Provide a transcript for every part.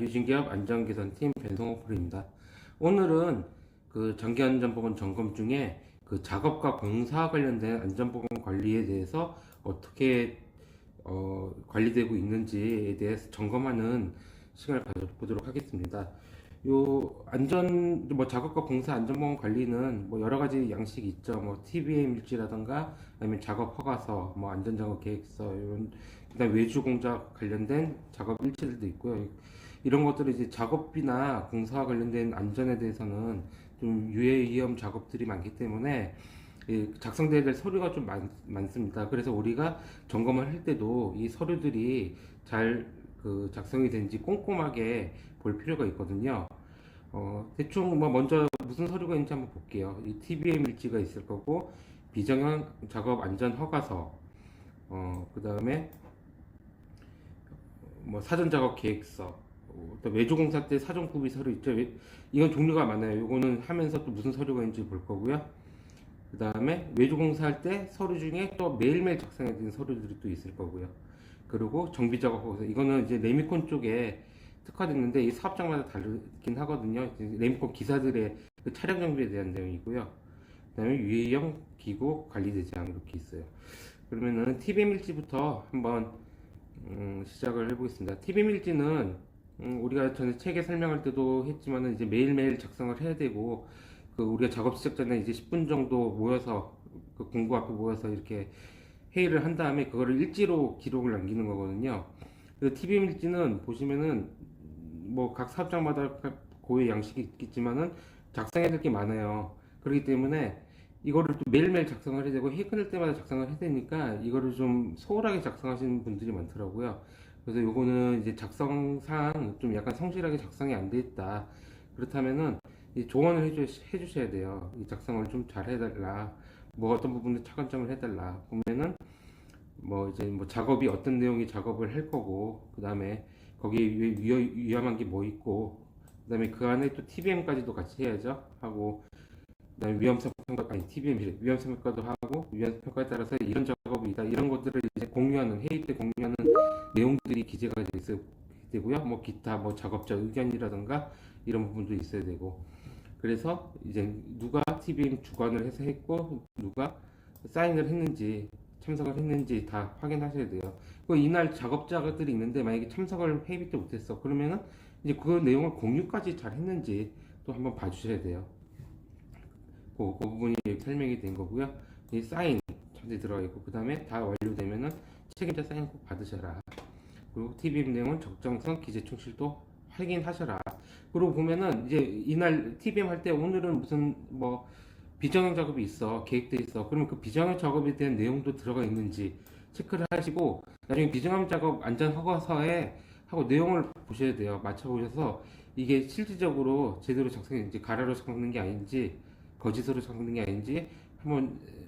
유진기업 안전개선팀 변성호프입니다 오늘은 그 장기안전보건 점검 중에 그 작업과 공사 관련된 안전보건 관리에 대해서 어떻게 어, 관리되고 있는지에 대해서 점검하는 시간을 가져보도록 하겠습니다. 요 안전 뭐 작업과 공사 안전보건 관리는 뭐 여러 가지 양식이 있죠. 뭐 TBM 일지라든가 아니면 작업 허가서, 뭐 안전 작업 계획서 이런 그다음 외주 공작 관련된 작업 일지들도 있고요. 이런 것들은 이제 작업비나 공사와 관련된 안전에 대해서는 좀 유해 위험 작업들이 많기 때문에 이 작성돼야 될 서류가 좀 많, 많습니다. 그래서 우리가 점검을 할 때도 이 서류들이 잘 그 작성이 된지 꼼꼼하게 볼 필요가 있거든요. 어, 대충 뭐 먼저 무슨 서류가 있는지 한번 볼게요. 이 TBM 일지가 있을 거고 비정형 작업 안전 허가서, 어, 그 다음에 뭐 사전 작업 계획서, 어, 또 외주 공사 때 구비 서류 있죠. 외- 이건 종류가 많아요. 요거는 하면서 또 무슨 서류가 있는지 볼 거고요. 그 다음에 외주 공사 할 때 서류 중에 또 매일매일 작성해야 되는 서류들이 또 있을 거고요. 그리고 정비 작업 허가서 이거는 이제 레미콘 쪽에 특화됐는데 이 사업장마다 다르긴 하거든요. 레미콘 기사들의 그 차량 정비에 대한 내용이고요. 그 다음에 유해형 기구 관리 대장 이렇게 있어요. 그러면은 TBM 일지부터 한번 음, 시작을 해보겠습니다. TBM 일지는 음, 우리가 전에 책에 설명할 때도 했지만은 이제 매일매일 작성을 해야 되고 그 우리가 작업 시작 전에 이제 10분 정도 모여서 그 공구 앞에 모여서 이렇게 회의를 한 다음에 그거를 일지로 기록을 남기는 거거든요. 그 TBM 일지는 보시면은 뭐 각 사업장마다 각 고유의 양식이 있겠지만은 작성해야 될 게 많아요. 그렇기 때문에 이거를 또 매일매일 작성을 해야 되고 회의 끝날 때마다 작성을 해야 되니까 이거를 좀 소홀하게 작성하시는 분들이 많더라고요. 그래서 요거는 이제 작성상 좀 약간 성실하게 작성이 안 돼 있다. 그렇다면은 이 조언을 해주, 해주셔야 돼요. 이 작성을 좀 잘 해달라. 뭐 어떤 부분에 차관점을 해달라. 보면은 뭐 이제 뭐 작업이 어떤 내용의 작업을 할 거고 그 다음에 거기에 위, 위, 위험한 게 뭐 있고 그 다음에 그 안에 또 TBM까지도 같이 해야죠. 하고 그 다음에 위험성 평가 아니 TBM 위험성 평가도 하고 위험성 평가에 따라서 이런 작업이 있다 이런 것들을 이제 공유하는 회의 때 공유하는 내용들이 기재가 돼 있어야 되고요. 뭐 기타 뭐 작업자 의견이라든가 이런 부분도 있어야 되고 그래서 이제 누가 TBM 주관을 해서 했고 누가 사인을 했는지 참석을 했는지 다 확인하셔야 돼요. 그 이날 작업자들이 있는데 만약에 참석을 회의 때 못했어 그러면은 이제 그 내용을 공유까지 잘 했는지 또 한번 봐주셔야 돼요. 그, 그 부분이 설명이 된 거고요. 이 사인 전체 들어가 있고 그 다음에 다 완료되면은 책임자 사인 꼭 받으셔라. 그리고 TBM 내용은 적정성 기재 충실도 확인하셔라. 그리고 보면은 이제 이날 TBM 할 때 오늘은 무슨 뭐 비정형 작업이 있어 계획돼 있어. 그러면 그 비정형 작업에 대한 내용도 들어가 있는지 체크를 하시고 나중에 비정형 작업 안전 허가서에 하고 내용을 보셔야 돼요. 맞춰 보셔서 이게 실질적으로 제대로 작성인지 가라로 적는 게 아닌지 거짓으로 적는 게 아닌지 한번 에,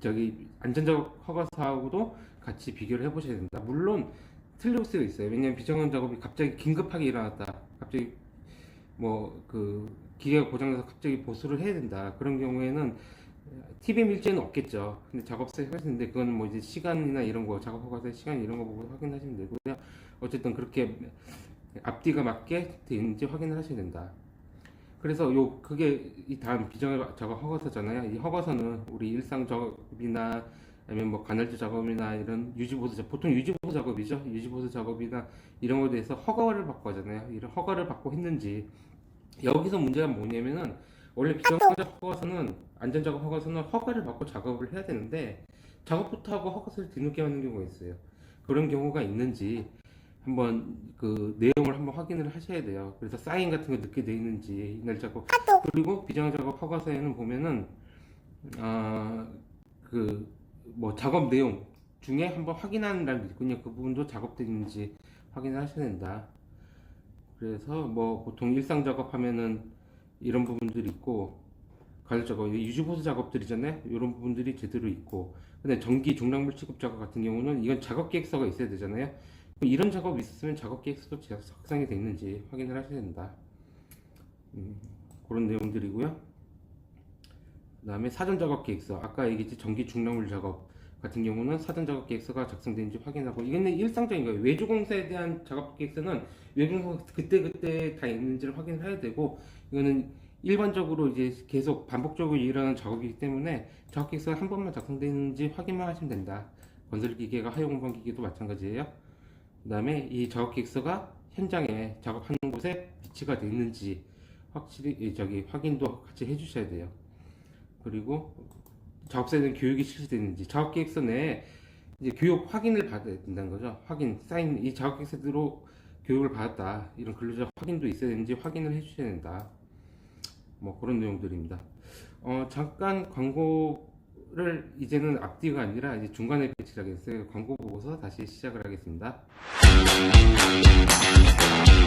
저기 안전작업 허가서하고도 같이 비교를 해보셔야 된다. 물론 틀릴 수가 있어요. 왜냐면 비정형 작업이 갑자기 긴급하게 일어났다. 갑자기 뭐 그 기계가 고장나서 갑자기 보수를 해야 된다. 그런 경우에는 TBM 일지는 없겠죠. 근데 작업서에 하시는데 그거는 뭐 이제 시간이나 이런 거 작업 허가서 시간 이런 거 보고 확인하시면 되고요. 어쨌든 그렇게 앞뒤가 맞게 돼 있는지 확인을 하셔야 된다. 그래서 요 그게 이 다음 비정형 작업 허가서잖아요. 이 허가서는 우리 일상 작업이나 아니면 뭐 간헐적 작업이나 이런 유지보수 작업, 보통 유지보수 작업이죠. 유지보수 작업이나 이런 거에 대해서 허가를 받고 하잖아요. 이런 허가를 받고 했는지 여기서 문제가 뭐냐면은 원래 비정작 허가서는 안전작업 허가서는 허가를 받고 작업을 해야 되는데 작업부터 하고 허가서를 뒤늦게 하는 경우가 있어요. 그런 경우가 있는지 한번 그 내용을 한번 확인을 하셔야 돼요. 그래서 사인 같은 거 늦게 돼 있는지 이날 작업 그리고 비정 작업 허가서에는 보면은 아그 뭐 작업 내용 중에 한번 확인하는 날도 있군요. 그 부분도 작업돼 있는지 확인을 하셔야 된다. 그래서 뭐 보통 일상 작업하면은 이런 부분들이 있고 가열 작업, 유지보수 작업들이잖아요. 이런 부분들이 제대로 있고 근데 전기 중량물 취급 작업 같은 경우는 이건 작업 계획서가 있어야 되잖아요. 이런 작업이 있으면 작업 계획서도 작성이 돼 있는지 확인을 하셔야 된다. 음, 그런 내용들이고요. 그 다음에 사전 작업 계획서 아까 얘기했지 전기 중량물 작업 같은 경우는 사전 작업 계획서가 작성되는지 확인하고 이거는 일상적인 거예요. 외주 공사에 대한 작업 계획서는 외주 공사 그때 그때 다 있는지를 확인해야 되고 이거는 일반적으로 이제 계속 반복적으로 일어나는 작업이기 때문에 작업 계획서가 한 번만 작성되는지 확인만 하시면 된다. 건설 기계가 하용 공방 기계도 마찬가지예요. 그 다음에 이 작업 계획서가 현장에 작업하는 곳에 위치가 되어 있는지 확실히 이 저기 확인도 같이 해주셔야 돼요. 그리고 작업사에 대한 교육이 실시되는지 작업 계획서 내에 이제 교육 확인을 받아야 된다는 거죠. 확인 사인 이 작업 계획서대로 교육을 받았다 이런 근로자 확인도 있어야 되는지 확인을 해주셔야 된다. 뭐 그런 내용들입니다. 어 잠깐 광고를 이제는 앞뒤가 아니라 이제 중간에 배치를 하겠어요. 광고 보고서 다시 시작을 하겠습니다. Thank you.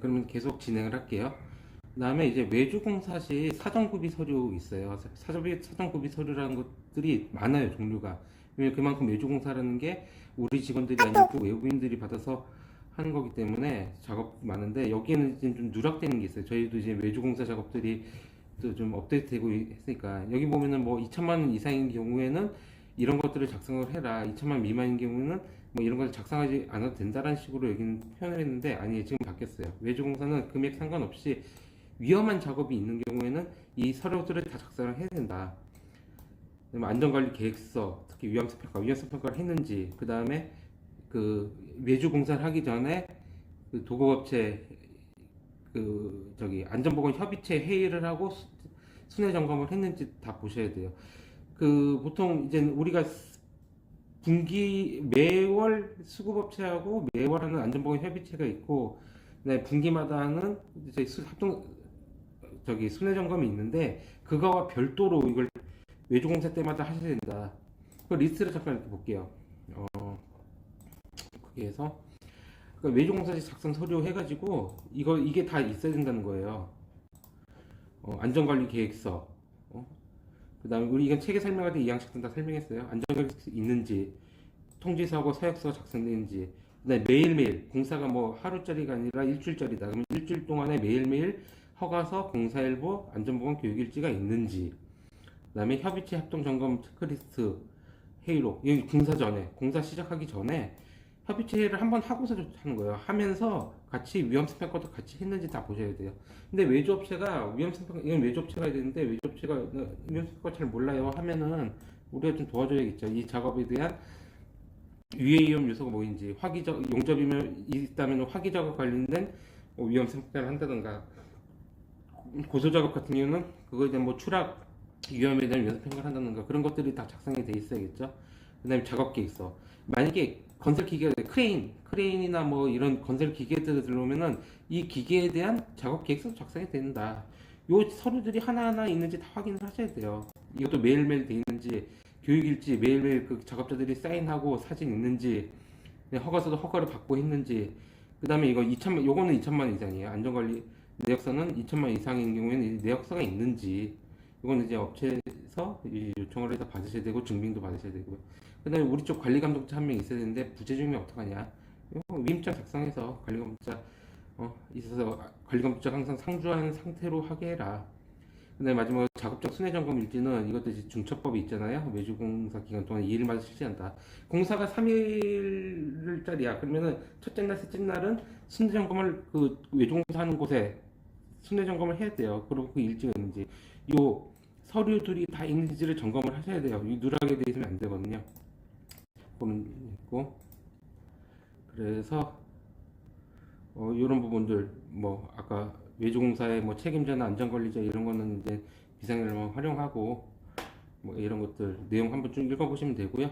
그러면 계속 진행을 할게요. 그 다음에 이제 외주공사 시 사전구비 서류 있어요. 사전구비 사전구비 서류라는 것들이 많아요, 종류가. 왜냐면 그만큼 외주공사라는 게 우리 직원들이 아니고 외부인들이 받아서 하는 거기 때문에 작업 많은데 여기에는 지금 좀 누락되는 게 있어요. 저희도 이제 외주공사 작업들이 또 좀 업데이트되고 했으니까 여기 보면은 뭐 2천만 원 이상인 경우에는 이런 것들을 작성을 해라. 2천만 미만인 경우는 뭐 이런 걸 작성하지 않아도 된다라는 식으로 여기는 표현을 했는데 아니 지금 바뀌었어요. 외주공사는 금액 상관없이 위험한 작업이 있는 경우에는 이 서류들을 다 작성을 해야 된다. 안전관리 계획서, 특히 위험성 평가, 위험성 평가를 했는지, 그 다음에 그 외주 공사를 하기 전에 그 도급업체 그 저기 안전보건 협의체 회의를 하고 수- 순회 점검을 했는지 다 보셔야 돼요. 그 보통 이제 우리가 분기 매월 수급업체하고 매월 하는 안전보건 협의체가 있고 네, 분기마다 하는 이제 수- 합동 저기 순회 점검이 있는데 그거와 별도로 이걸 외주 공사 때마다 하셔야 된다. 그 리스트를 잠깐 이렇게 볼게요. 어, 크게 해서 그러니까 외주 공사지 작성 서류 해가지고 이거 이게 다 있어야 된다는 거예요. 어, 안전관리 계획서. 어? 그다음에 우리 이건 책에 설명할 때 이 양식들 다 설명했어요. 계획서 있는지, 통지서하고 서약서가 작성되는지. 그 다음에 매일매일 공사가 뭐 하루짜리가 아니라 일주일짜리다. 그러면 일주일 동안에 매일매일 허가서, 공사일보, 안전보건 교육일지가 있는지. 그 다음에 협의체 합동 점검 체크리스트 회의록. 여기 공사 전에, 공사 시작하기 전에 협의체를 한번 하고서 하는 거예요. 하면서 같이 위험성 평가도 같이 했는지 다 보셔야 돼요. 근데 외주업체가 위험성 평가 이건 외주업체가 해야 되는데 외주업체가 나 위험성 평가 잘 몰라요 하면은 우리가 좀 도와줘야겠죠. 이 작업에 대한 유해 위험 요소가 뭐인지 화기적 용접이면 있다면 화기작업 관련된 뭐 위험성 평가를 한다든가 고소 작업 같은 경우는 그거에 대한 뭐 추락 위험에 대한 위험성 평가를 한다든가 그런 것들이 다 작성이 돼 있어야겠죠. 그다음에 작업 계획서. 만약에 건설 기계가 크레인, 크레인이나 뭐 이런 건설 기계들을 들어오면은 이 기계에 대한 작업 계획서 작성이 된다. 요 서류들이 하나하나 있는지 다 확인을 하셔야 돼요. 이것도 매일매일 돼 있는지, 교육일지 매일매일 그 작업자들이 사인하고 사진 있는지, 네, 허가서도 허가를 받고 했는지, 그 다음에 이거 2천만, 요거는 2천만 이상이에요. 안전관리 내역서는 2천만 이상인 경우에는 이 내역서가 있는지, 이거는 이제 업체에서 이 요청을 해서 받으셔야 되고, 증빙도 받으셔야 되고요. 그 다음에 우리 쪽 관리 감독자 한 명 있어야 되는데, 부재중이 어떡하냐. 이거 위임장 작성해서 관리 감독자 어, 있어서 관리 감독자가 항상 상주한 상태로 하게 해라. 그다음에 마지막으로 작업장 순회 점검 일지는 이것도 이제 중첩법이 있잖아요. 외주공사 기간 동안 2일마다 실시한다. 공사가 3일짜리야. 그러면은 첫째 날, 셋째 날은 순회 점검을 그 외주공사 하는 곳에 순회 점검을 해야 돼요. 그리고 그 일지가 있는지 요 서류들이 다 있는지를 점검을 하셔야 돼요. 이 누락에 대해서는 안 되거든요. 그거는 있고 그래서 어, 이런 부분들 뭐 아까 외주공사의 뭐 책임자나 안전관리자 이런 거는 이제 비상일만 활용하고 뭐 이런 것들 내용 한번 쭉 읽어보시면 되고요.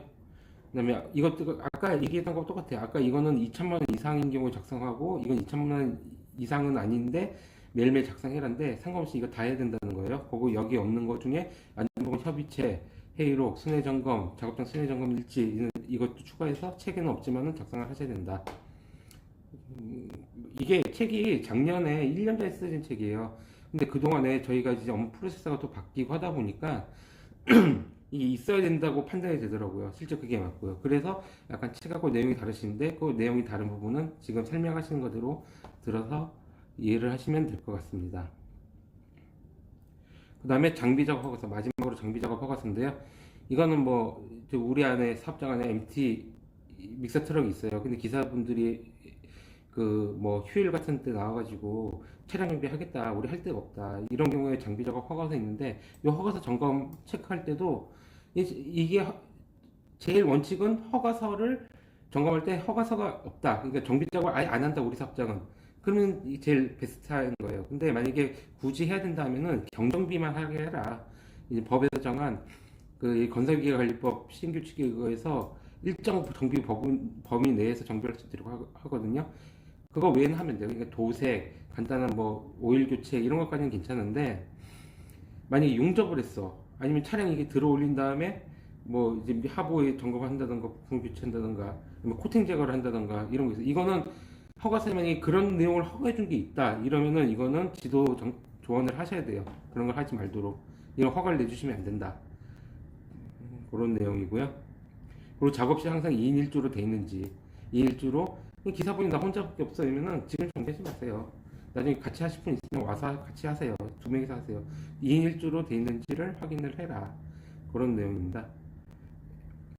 그다음에 이것도 아까 얘기했던 거 똑같아요. 아까 이거는 2천만 원 이상인 경우 작성하고 이건 2천만 원 이상은 아닌데 매일매일 작성해라는데 상관없이 이거 다 해야 된다는 거예요. 그리고 여기 없는 것 중에 안전보건 협의체, 회의록, 순회 점검, 작업장 순회 점검 일지 이는- 이것도 추가해서 책에는 없지만은 작성을 하셔야 된다. 음, 이게 책이 작년에 1년 전에 쓰여진 책이에요. 근데 그동안에 저희가 이제 업무 프로세스가 또 바뀌고 하다 보니까 이게 있어야 된다고 판단이 되더라고요. 실제 그게 맞고요. 그래서 약간 책하고 내용이 다르신데 그 내용이 다른 부분은 지금 설명하시는 것대로 들어서 이해를 하시면 될 것 같습니다. 그 다음에 장비 작업 허가서 마지막으로 장비 작업 허가서인데요. 이거는 뭐 우리 안에 사업장 안에 MT 믹서 트럭이 있어요. 근데 기사분들이 그 뭐 휴일 같은 때 나와가지고 차량 정비 하겠다, 우리 할 데가 없다 이런 경우에 장비 작업 허가서 있는데 이 허가서 점검 체크할 때도 이- 이게 허- 제일 원칙은 허가서를 점검할 때 허가서가 없다. 그러니까 정비 작업을 아예 안 한다 우리 사업장은. 그러면 이 제일 베스트인 거예요. 근데 만약에 굳이 해야 된다면은 경정비만 하게 해라. 이제 법에서 정한 그 건설기계관리법 신규칙에 의해서 일정 정비 범위, 내에서 정비를 드리고 하- 하거든요. 그거 외에는 하면 돼요. 그러니까 도색, 간단한 뭐 오일 교체 이런 것까지는 괜찮은데 만약에 용접을 했어. 아니면 차량 이게 들어 올린 다음에 뭐 이제 하부에 점검한다던가 부품 교체한다던가 코팅 제거를 한다던가 이런 거 있어. 이거는 허가서에 만약에 그런 내용을 허가해 준 게 있다 이러면은 이거는 지도 정- 조언을 하셔야 돼요. 그런 걸 하지 말도록 이런 허가를 내주시면 안 된다. 음, 그런 내용이고요. 그리고 작업시 항상 2인 1조로 돼 있는지 2인 1조로 기사분이 나 혼자밖에 없어 이러면은 지금 정리하지 마세요. 나중에 같이 하실 분 있으면 와서 같이 하세요. 두 명이서 하세요. 2인 1조로 돼 있는지를 확인을 해라. 그런 내용입니다.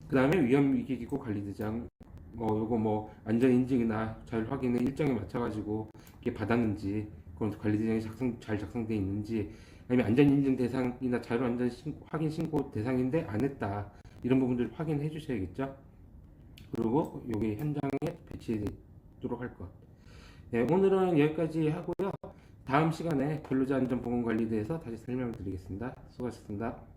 그 다음에 위험 위기기구 관리대장 뭐 요거 뭐 안전 인증이나 잘 확인을 일정에 맞춰 가지고 이게 받았는지 그런 관리대장이 작성 잘 작성돼 있는지 아니면 안전 인증 대상이나 자율 안전 신- 확인 신고 대상인데 안 했다 이런 부분들을 확인해 주셔야겠죠. 그리고 요게 현장에 배치되도록 할 것. 네, 오늘은 여기까지 하고요. 다음 시간에 근로자 안전 보건 관리에 대해서 다시 설명을 드리겠습니다. 수고하셨습니다.